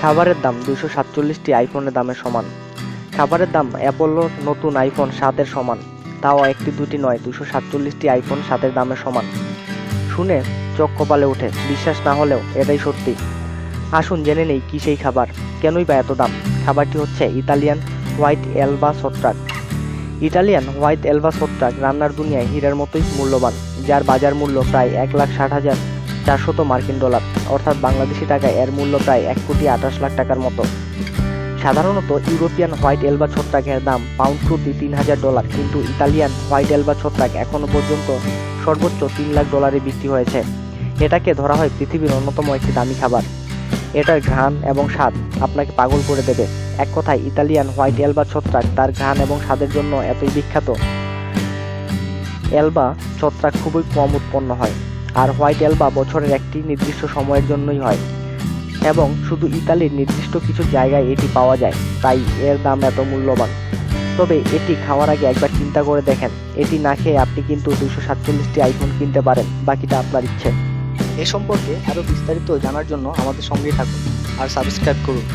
খাবারের দাম দুশো সাতচল্লিশটি আইফোনের দামের সমান। খাবারের দাম অ্যাপোলোর নতুন আইফোন সাতের সমান, তাও একটি দুটি নয় দুশো সাতচল্লিশটি আইফোন সাতের দামের সমান। শুনে চোখ কপালে ওঠে, বিশ্বাস না হলেও এটাই সত্যি। আসুন জেনে নেই কি সেই খাবার, কেনই বা এত দাম? খাবারটি হচ্ছে ইতালিয়ান হোয়াইট এলবা সত্রাক। ইটালিয়ান হোয়াইট এলবা সত্রাক রান্নার দুনিয়ায় হীরার মতোই মূল্যবান, যার বাজার মূল্য প্রায় এক লাখ ষাট হাজার। চারশত মার্কিন ডলার, অর্থাৎ বাংলাদেশি টাকায় এর মূল্য প্রায় এক কোটি আঠাশ লাখ টাকার মতো। সাধারণত ইউরোপিয়ান হোয়াইট এলবা ছত্রাকের দাম পাউন্ড প্রতি তিন হাজার ডলার, কিন্তু ইতালিয়ান হোয়াইট এলবা ছত্রাক এখনও পর্যন্ত সর্বোচ্চ তিন লাখ ডলারে বিক্রি হয়েছে। এটাকে ধরা হয় পৃথিবীর অন্যতম একটি দামি খাবার। এটার ঘ্রাণ এবং স্বাদ আপনাকে পাগল করে দেবে। এক কথায়, ইতালিয়ান হোয়াইট এলবা ছত্রাক তার ঘ্রাণ এবং স্বাদের জন্য এতই বিখ্যাত। এলবা ছত্রাক খুবই কম উৎপন্ন হয়। আর হোয়াইট এলবা বছরের একটি নির্দিষ্ট সময়ের জন্যই হয়। এবং শুধু ইতালির নির্দিষ্ট কিছু জায়গায় এটি পাওয়া যায়, তাই এর দাম এত মূল্যবান। তবে এটি খাওয়ার আগে একবার চিন্তা করে দেখেন, এটি না খেয়ে আপনি কিন্তু দুশো সাতচল্লিশটি আইফোন কিনতে পারেন, বাকিটা আপনার ইচ্ছে। এ সম্পর্কে আরও বিস্তারিত জানার জন্য আমাদের সঙ্গেই থাকুন, আর সাবস্ক্রাইব করুন।